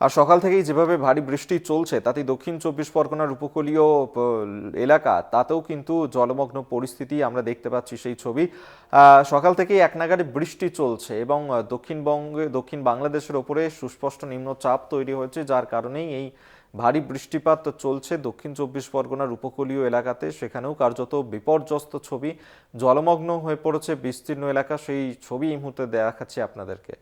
আর সকাল থেকেই যেভাবে ভারী বৃষ্টি চলছে, তাতে দক্ষিণ চব্বিশ পরগনার উপকূলীয় এলাকা, তাতেও কিন্তু জলমগ্ন পরিস্থিতি আমরা দেখতে পাচ্ছি সেই ছবি। সকাল থেকেই এক নাগাড়ে বৃষ্টি চলছে এবং দক্ষিণবঙ্গে, দক্ষিণ বাংলাদেশের ওপরে সুস্পষ্ট নিম্নচাপ তৈরি হয়েছে, যার কারণেই এই ভারী বৃষ্টিপাত চলছে দক্ষিণ চব্বিশ পরগনার উপকূলীয় এলাকাতে। সেখানেও কার্যত বিপর্যস্ত ছবি। জলমগ্ন হয়ে পড়েছে বিস্তীর্ণ এলাকা। সেই ছবি এই মুহূর্তে দেখাচ্ছি আপনাদেরকে।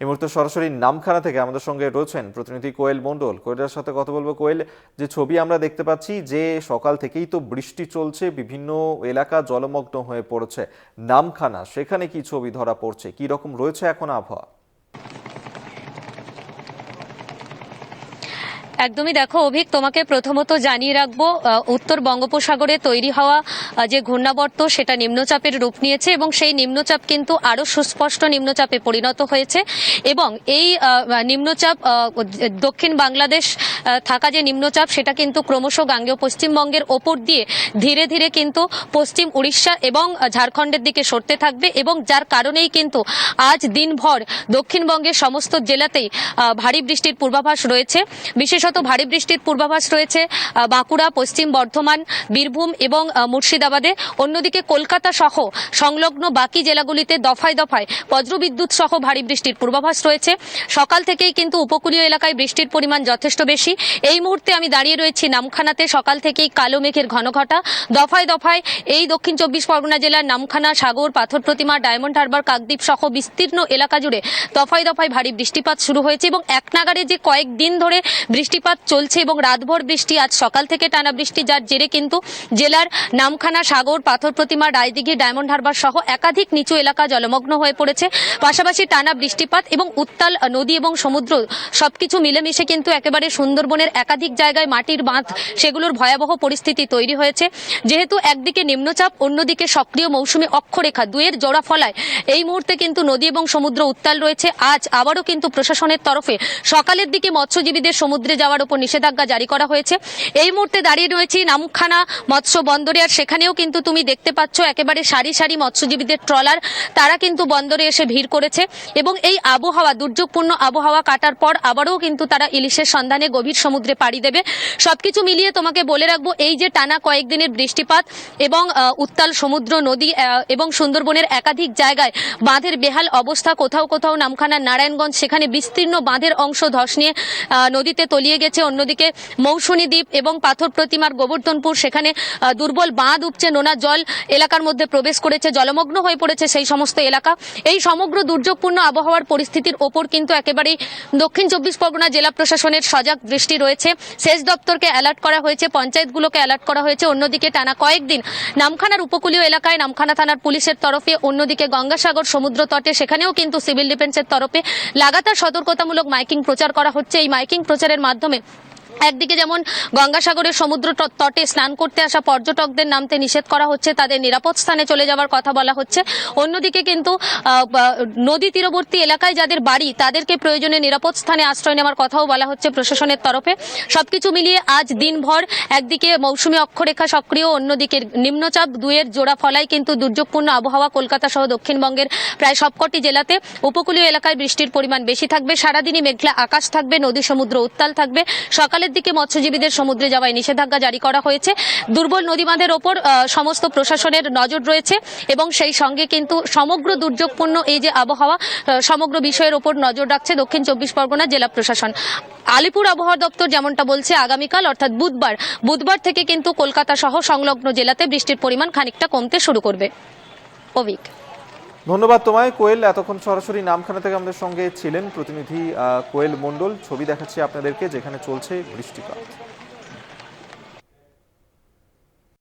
এই মুহূর্তে সরাসরি নামখানা থেকে আমাদের সঙ্গে রয়েছেন প্রতিনিধি কোয়েল মণ্ডল। কোয়েলের সাথে কথা বলব। কোয়েল, যে ছবি আমরা দেখতে পাচ্ছি, যে সকাল থেকেই তো বৃষ্টি চলছে, বিভিন্ন এলাকা জলমগ্ন হয়ে পড়েছে। নামখানা, সেখানে কি ছবি ধরা পড়ছে? কি রকম রয়েছে এখন আবহাওয়া? একদমই দেখো, অভিক, তোমাকে প্রথমত জানিয়ে রাখব উত্তর বঙ্গোপসাগরে তৈরি হওয়া যে ঘূর্ণাবর্ত সেটা নিম্নচাপের রূপ নিয়েছে এবং সেই নিম্নচাপ কিন্তু আরও সুস্পষ্ট নিম্নচাপে পরিণত হয়েছে। এবং এই নিম্নচাপ দক্ষিণ বাংলাদেশ থাকা যে নিম্নচাপ সেটা কিন্তু ক্রমশ গাঙ্গেয় পশ্চিমবঙ্গের ওপর দিয়ে ধীরে ধীরে কিন্তু পশ্চিম উড়িষ্যা এবং ঝাড়খণ্ডের দিকে সরতে থাকবে এবং যার কারণেই কিন্তু আজ দিনভর দক্ষিণবঙ্গের সমস্ত জেলাতেই ভারী বৃষ্টির পূর্বাভাস রয়েছে। বিশেষত ভারী বৃষ্টির পূর্বাভাস রয়েছে বাঁকুড়া পশ্চিম বর্ধমান বীরভূম এবং আহ, মুর্শিদাবাদে, অন্যদিকে কলকাতা সহ সংলগ্ন বাকি জেলাগুলিতে দফায় দফায় বজ্রবিদ্যুৎ সহ ভারী বৃষ্টির পূর্বাভাস রয়েছে। সকাল থেকেই কিন্তু উপকূলীয় এলাকায় বৃষ্টির পরিমাণ যথেষ্ট বেশি। এই মুহূর্তে আমি দাঁড়িয়ে রয়েছি নামখানাতে। সকাল থেকেই কালো মেঘের ঘন ঘটা দফায় দফায় এই দক্ষিণ চব্বিশ পরগনা জেলার নামখানা, সাগর, পাথর প্রতিমা, ডায়মন্ড হারবার, কাকদ্বীপ সহ বিস্তীর্ণ এলাকা জুড়ে দফায় দফায় ভারী বৃষ্টিপাত শুরু হয়েছে এবং এক নাগারে যে কয়েকদিন ধরে বৃষ্টিপাত চলছে এবং রাতভর বৃষ্টি আজ সকাল থেকে টানা বৃষ্টি, যার জেরে কিন্তু জেলার নামখানা সাগর, পাথর প্রতিমা, রায়দিঘি, ডায়মন্ড হারবার সহ একাধিক নিচু এলাকা জলমগ্ন হয়ে পড়েছে। পাশাপাশি টানা বৃষ্টিপাত এবং উত্তাল নদী এবং সমুদ্র সবকিছু মিলেমিশে কিন্তু একেবারে সুন্দরবনের একাধিক জায়গায় মাটির বাঁধ, সেগুলোর ভয়াবহ পরিস্থিতি তৈরি হয়েছে। যেহেতু একদিকে নিম্নচাপ, অন্যদিকে সক্রিয় মৌসুমী অক্ষরেখা দুয়ের জোড়া ফলায়, এই মুহূর্তে কিন্তু নদী এবং সমুদ্র উত্তাল রয়েছে। আজ আবারও কিন্তু প্রশাসনের তরফে সকালের দিকে মৎস্যজীবীদের সমুদ্রে যাওয়ার উপর নিষেধাজ্ঞা জারি করা হয়েছে। এই মুহূর্তে দাঁড়িয়ে রয়েছি নামখানা মৎস্য বন্দরে, আর সেখানেও কিন্তু তুমি দেখতে পাচ্ছ একেবারে সারি সারি মৎস্যজীবীদের ট্রলার। তারা কিন্তু বন্দরে এসে ভিড় করেছে এবং এই আবহাওয়া, দুর্যোগপূর্ণ আবহাওয়া কাটার পর আবারও কিন্তু তারা ইলিশের সন্ধানে গভীর সমুদ্রে পাড়ি দেবে। সবকিছু মিলিয়ে তোমাকে বলে রাখব, এই যে টানা কয়েকদিনের বৃষ্টিপাত এবং উত্তাল সমুদ্র, নদী এবং সুন্দরবনের একাধিক জায়গায় বাঁধের বেহাল অবস্থা, কোথাও কোথাও নামখানা নারায়ণগঞ্জ, সেখানে বিস্তীর্ণ বাঁধের অংশ ধস নিয়ে নদীতে তলিয়ে গেছে। অন্যদিকে মৌসুনী দ্বীপ এবং পাথর প্রতিমার গোবর্ধনপুর, সেখানে দুর্বল বাঁধ উপচে নোনা জল এলাকার মধ্যে প্রবেশ করেছে, জলমগ্ন হয়ে পড়েছে সেই সমস্ত এলাকা। এই সমগ্র দুর্যোগপূর্ণ আবহাওয়ার পরিস্থিতির ওপর কিন্তু একেবারেই দক্ষিণ চব্বিশ পরগনা জেলা প্রশাসনের সজাগ দৃষ্টি রয়েছে। সেচ দপ্তরকে অ্যালার্ট করা হয়েছে, পঞ্চায়েতগুলোকে অ্যালার্ট করা হয়েছে। অন্যদিকে টানা কয়েকদিন নামখানার উপকূলীয় এলাকায় নামখানা থানার পুলিশের তরফে, অন্যদিকে গঙ্গাসাগর সমুদ্র তটে, সেখানেও কিন্তু সিভিল ডিফেন্সের তরফে লাগাতার সতর্কতামূলক মাইকিং প্রচার করা হচ্ছে। এই মাইকিং প্রচারের মাধ্যমে একদিকে যেমন গঙ্গাসাগরের সমুদ্র তটে স্নান করতে আসা পর্যটকদের নামতে নিষেধ করা হচ্ছে, তাদের নিরাপদ স্থানে চলে যাওয়ার কথা বলা হচ্ছে। অন্যদিকে কিন্তু নদী তীরবর্তী এলাকায় যাদের বাড়ি, তাদেরকে প্রয়োজনে নিরাপদ স্থানে আশ্রয় নেওয়ার কথাও বলা হচ্ছে প্রশাসনের তরফে। সবকিছু মিলিয়ে আজ দিনভর একদিকে মৌসুমী অক্ষরেখা সক্রিয়, অন্যদিকে নিম্নচাপ দুয়ের জোড়া ফলায় কিন্তু দুর্যোগপূর্ণ আবহাওয়া কলকাতা সহ দক্ষিণবঙ্গের প্রায় সবকটি জেলাতে। উপকূলীয় এলাকায় বৃষ্টির পরিমাণ বেশি থাকবে, সারাদিনই মেঘলা আকাশ থাকবে, নদী সমুদ্র উত্তাল থাকবে। সকালের দিকে মৎস্যজীবীদের সমুদ্রে যাওয়ায় নিষেধাজ্ঞা জারি করা হয়েছে। দুর্বল নদীবাঁধের ওপর সমস্ত প্রশাসনের নজর রয়েছে এবং সেই সঙ্গে কিন্তু সমগ্র দুর্যোগপূর্ণ এই যে আবহাওয়া সমগ্র বিষয়ের ওপর নজর রাখছে দক্ষিণ চব্বিশ পরগনা জেলা প্রশাসন। আলিপুর আবহাওয়া দপ্তর যেমনটা বলছে, আগামীকাল অর্থাৎ বুধবার বুধবার থেকে কিন্তু কলকাতা সহ সংলগ্ন জেলাতে বৃষ্টির পরিমাণ খানিকটা কমতে শুরু করবে। অভিক। ধন্যবাদ তোমায়। কোয়েল, এতক্ষণ সরাসরি নামখানা থেকে আমাদের সঙ্গে ছিলেন প্রতিনিধি কোয়েল মণ্ডল। ছবি দেখাচ্ছি আপনাদেরকে যেখানে চলছে বৃষ্টিপাত।